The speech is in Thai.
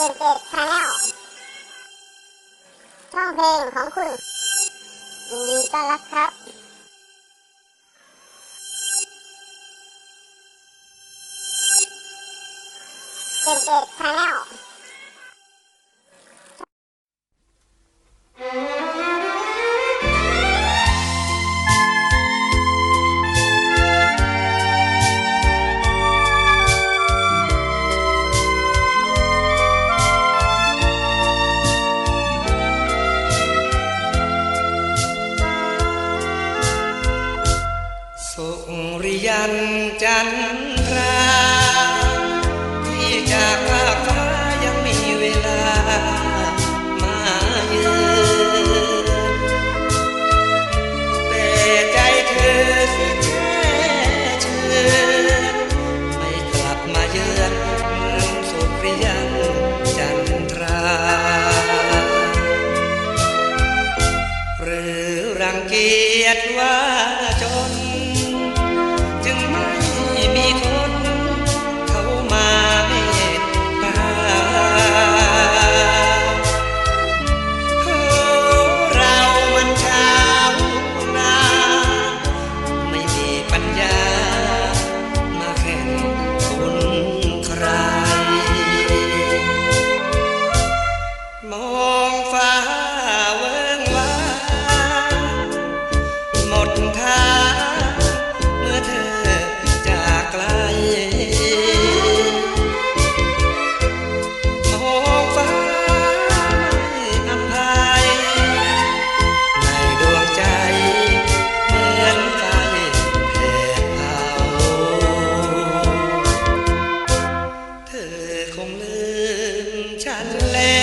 เจ็นเจ็ดชาแนลช่องเพลงของคุณยินดีต้อนรับครับ เจ็นเจ็ดชาแนล ยันจันทราที่จากภาคฟ้ายังมีเวลามาเยือนแต่ใจเธอสิแช่เชือไม่กลับมาเยือนสุริยันจันทราหรือรังเกียจว่าจน หมดทางเมื่อเธอจากไกลมองฟ้าไม่อภัยในดวงใจเหมือนไฟแผดเผาเธอคงลืมฉันแล้ว